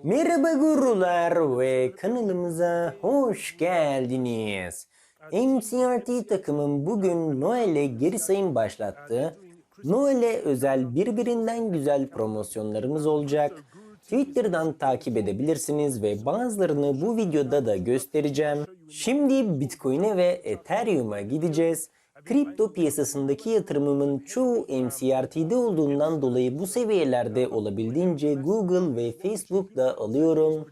Merhaba gurular ve kanalımıza hoş geldiniz. MCRT takımım bugün Noel'e geri sayım başlattı. Noel'e özel birbirinden güzel promosyonlarımız olacak. Twitter'dan takip edebilirsiniz ve bazılarını bu videoda da göstereceğim. Şimdi Bitcoin'e ve Ethereum'a gideceğiz. Kripto piyasasındaki yatırımımın çoğu MCRT'de olduğundan dolayı bu seviyelerde olabildiğince Google ve Facebook'ta alıyorum.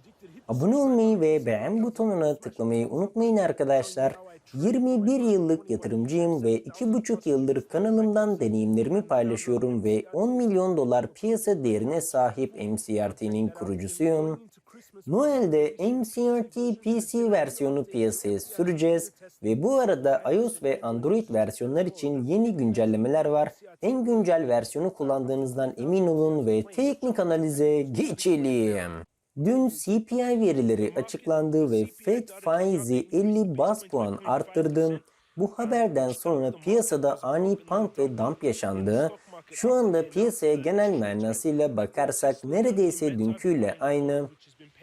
Abone olmayı ve beğen butonuna tıklamayı unutmayın arkadaşlar. 21 yıllık yatırımcıyım ve 2,5 yıldır kanalımdan deneyimlerimi paylaşıyorum ve 10 milyon dolar piyasa değerine sahip MCRT'nin kurucusuyum. Noel'de MCRT PC versiyonu piyasaya süreceğiz ve bu arada iOS ve Android versiyonlar için yeni güncellemeler var. En güncel versiyonu kullandığınızdan emin olun ve teknik analize geçelim. Dün CPI verileri açıklandı ve Fed faizi 50 bas puan arttırdı. Bu haberden sonra piyasada ani pump ve dump yaşandı. Şu anda piyasaya genel manasıyla bakarsak neredeyse dünküyle aynı.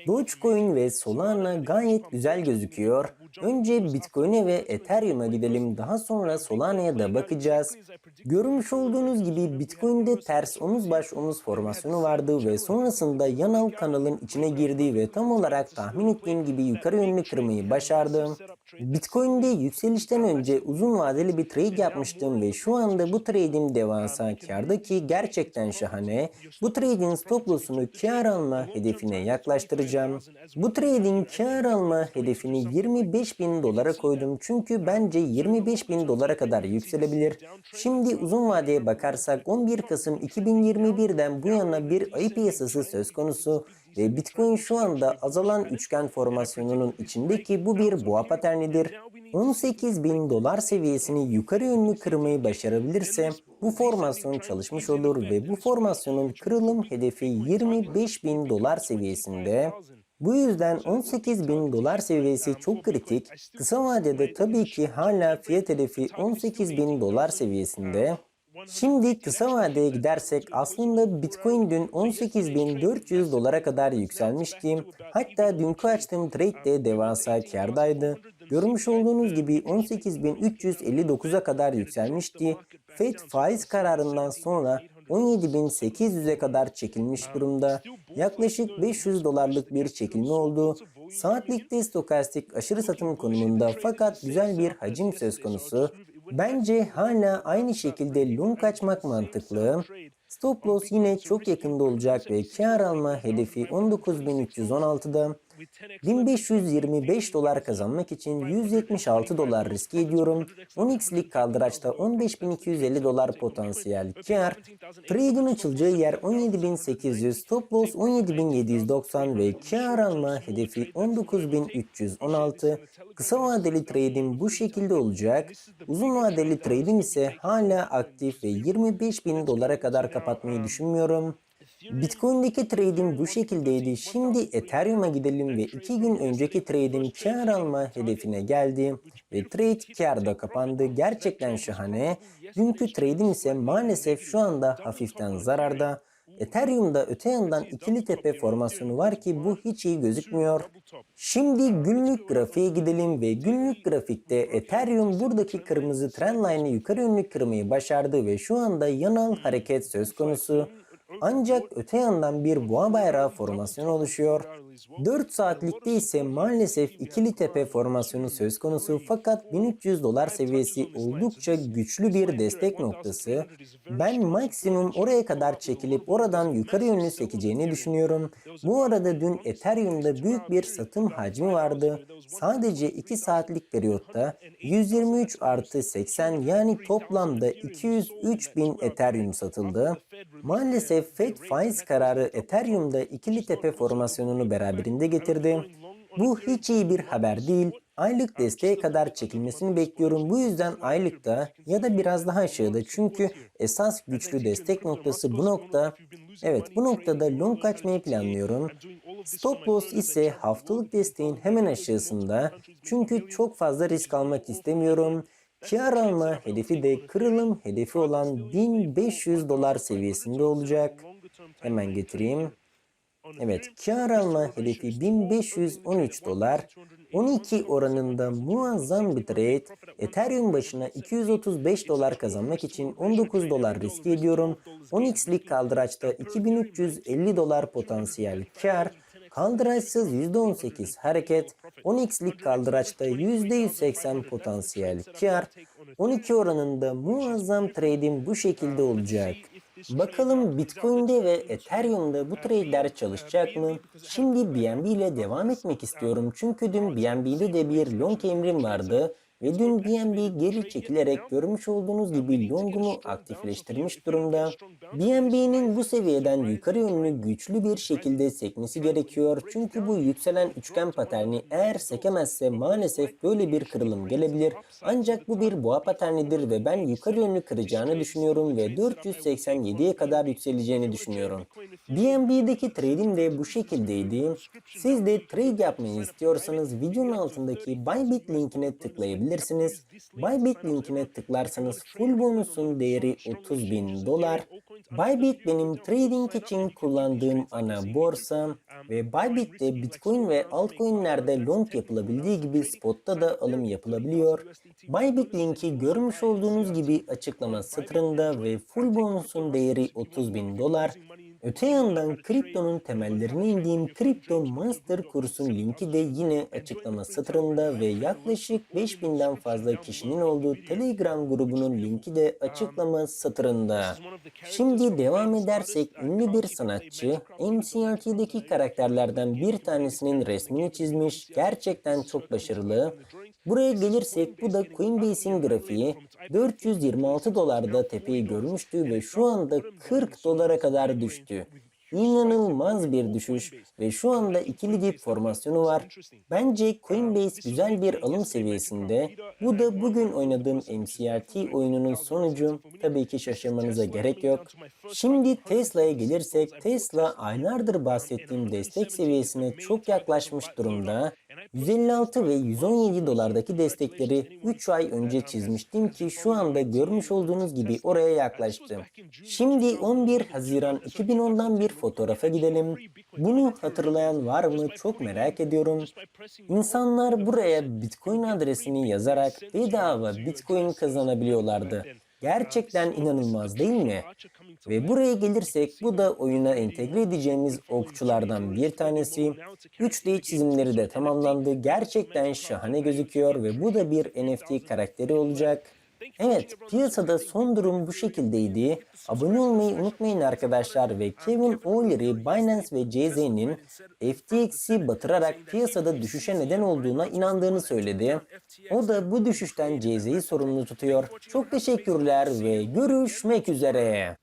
Dogecoin ve Solana gayet güzel gözüküyor. Önce Bitcoin'e ve Ethereum'a gidelim daha sonra Solana'ya da bakacağız. Görmüş olduğunuz gibi Bitcoin'de ters omuz baş omuz formasyonu vardı ve sonrasında yanal kanalın içine girdi ve tam olarak tahmin ettiğim gibi yukarı yönlü kırmayı başardı. Bitcoin'de yükselişten önce uzun vadeli bir trade yapmıştım ve şu anda bu trade'im devasa karda ki gerçekten şahane. Bu trade'in stop loss'unu kar alma hedefine yaklaştıracağım. Bu trade'in kar alma hedefini 25 bin dolara koydum. Çünkü bence 25 bin dolara kadar yükselebilir. Şimdi uzun vadeye bakarsak 11 Kasım 2021'den bu yana bir ayı piyasası söz konusu ve Bitcoin şu anda azalan üçgen formasyonunun içindeki bu bir boğa paternidir. 18 bin dolar seviyesini yukarı yönlü kırmayı başarabilirse bu formasyon çalışmış olur ve bu formasyonun kırılım hedefi 25 bin dolar seviyesinde. Bu yüzden 18 bin dolar seviyesi çok kritik. Kısa vadede tabii ki hala fiyat hedefi 18 bin dolar seviyesinde. Şimdi kısa vadeye gidersek aslında Bitcoin dün 18.400 dolara kadar yükselmişti. Hatta dünkü açtığım trade de devasa kardaydı. Görmüş olduğunuz gibi 18.359'a kadar yükselmişti. Fed faiz kararından sonra 17.800'e kadar çekilmiş durumda. Yaklaşık 500 dolarlık bir çekilme oldu. Saatlikte stokastik aşırı satım konumunda fakat güzel bir hacim söz konusu. Bence hala aynı şekilde long kaçmak mantıklı. Stop loss yine çok yakında olacak ve kar alma hedefi 19.316'da. 1525 dolar kazanmak için 176 dolar riske ediyorum. 10x'lik kaldıraçta 15250 dolar potansiyel kar. Trade'in açılacağı yer 17800, stop loss 17790 ve kar alma hedefi 19316. Kısa vadeli trade'im bu şekilde olacak. Uzun vadeli trade'im ise hala aktif ve 25.000 dolara kadar kapatmayı düşünmüyorum. Bitcoin'deki trade'im bu şekildeydi. Şimdi Ethereum'a gidelim ve 2 gün önceki trade'im kar alma hedefine geldi. Ve trade karda kapandı. Gerçekten şahane. Dünkü trade'im ise maalesef şu anda hafiften zararda. Ethereum'da öte yandan ikili tepe formasyonu var ki bu hiç iyi gözükmüyor. Şimdi günlük grafiğe gidelim ve günlük grafikte Ethereum buradaki kırmızı trendline'ı yukarı yönlü kırmayı başardı ve şu anda yanal hareket söz konusu. Ancak öte yandan bir boğa bayrağı formasyonu oluşuyor. 4 saatlikte ise maalesef ikili tepe formasyonu söz konusu fakat 1300 dolar seviyesi oldukça güçlü bir destek noktası. Ben maksimum oraya kadar çekilip oradan yukarı yönlü sekeceğini düşünüyorum. Bu arada dün Ethereum'da büyük bir satım hacmi vardı. Sadece 2 saatlik periyotta 123 artı 80 yani toplamda 203 bin Ethereum satıldı. Maalesef Fed faiz kararı Ethereum'da ikili tepe formasyonunu beraberinde getirdi. Bu hiç iyi bir haber değil. Aylık desteğe kadar çekilmesini bekliyorum. Bu yüzden aylıkta ya da biraz daha aşağıda çünkü esas güçlü destek noktası bu nokta. Evet bu noktada long kaçmayı planlıyorum. Stop loss ise haftalık desteğin hemen aşağısında. Çünkü çok fazla risk almak istemiyorum. Kar alma hedefi de kırılım hedefi olan 1500 dolar seviyesinde olacak. Hemen getireyim. Evet, kar alma hedefi 1513 dolar. 12 oranında muazzam bir trade. Ethereum başına 235 dolar kazanmak için 19 dolar risk ediyorum. 10x'lik kaldıraçta 2350 dolar potansiyel kar. Kaldıraçsız %18 hareket, 10x'lik kaldıraçta %180 potansiyel kar, 12 oranında muazzam trade'im bu şekilde olacak. Bakalım Bitcoin'de ve Ethereum'da bu trade'ler çalışacak mı? Şimdi BNB ile devam etmek istiyorum çünkü dün BNB'de de bir long emrim vardı ve dün BNB geri çekilerek görmüş olduğunuz gibi longumu aktifleştirmiş durumda. BNB'nin bu seviyeden yukarı yönlü güçlü bir şekilde sekmesi gerekiyor. Çünkü bu yükselen üçgen paterni eğer sekemezse maalesef böyle bir kırılım gelebilir. Ancak bu bir boğa paternidir ve ben yukarı yönlü kıracağını düşünüyorum ve 487'ye kadar yükseleceğini düşünüyorum. BNB'deki trade'im de bu şekildeydi. Siz de trade yapmayı istiyorsanız videonun altındaki Bybit linkine tıklayabilirsiniz. Bybit linkine tıklarsanız full bonusun değeri 30 bin dolar. Bybit benim trading için kullandığım ana borsa ve Bybit'te Bitcoin ve altcoin'lerde long yapılabildiği gibi spotta da alım yapılabiliyor. Bybit linki görmüş olduğunuz gibi açıklama satırında ve full bonusun değeri 30 bin dolar. Öte yandan kriptonun temellerine indiğim Crypto Master kursun linki de yine açıklama satırında ve yaklaşık 5000'den fazla kişinin olduğu Telegram grubunun linki de açıklama satırında. Şimdi devam edersek ünlü bir sanatçı MCRT'deki karakterlerden bir tanesinin resmini çizmiş. Gerçekten çok başarılı. Buraya gelirsek bu da Coinbase'in grafiği 426 dolarda tepeyi görmüştü ve şu anda 40 dolara kadar düştü. İnanılmaz bir düşüş ve şu anda ikili dip formasyonu var. Bence Coinbase güzel bir alım seviyesinde. Bu da bugün oynadığım MCRT oyununun sonucu. Tabii ki şaşırmanıza gerek yok. Şimdi Tesla'ya gelirsek Tesla aylardır bahsettiğim destek seviyesine çok yaklaşmış durumda. 156 ve 117 dolardaki destekleri 3 ay önce çizmiştim ki şu anda görmüş olduğunuz gibi oraya yaklaştı. Şimdi 11 Haziran 2010'dan bir fotoğrafa gidelim. Bunu hatırlayan var mı çok merak ediyorum. İnsanlar buraya Bitcoin adresini yazarak bedava Bitcoin kazanabiliyorlardı. Gerçekten inanılmaz değil mi? Ve buraya gelirsek bu da oyuna entegre edeceğimiz okçulardan bir tanesi. 3D çizimleri de tamamlandı. Gerçekten şahane gözüküyor ve bu da bir NFT karakteri olacak. Evet, piyasada son durum bu şekildeydi. Abone olmayı unutmayın arkadaşlar ve Kevin O'Leary, Binance ve CZ'nin FTX'i batırarak piyasada düşüşe neden olduğuna inandığını söyledi. O da bu düşüşten CZ'yi sorumlu tutuyor. Çok teşekkürler ve görüşmek üzere.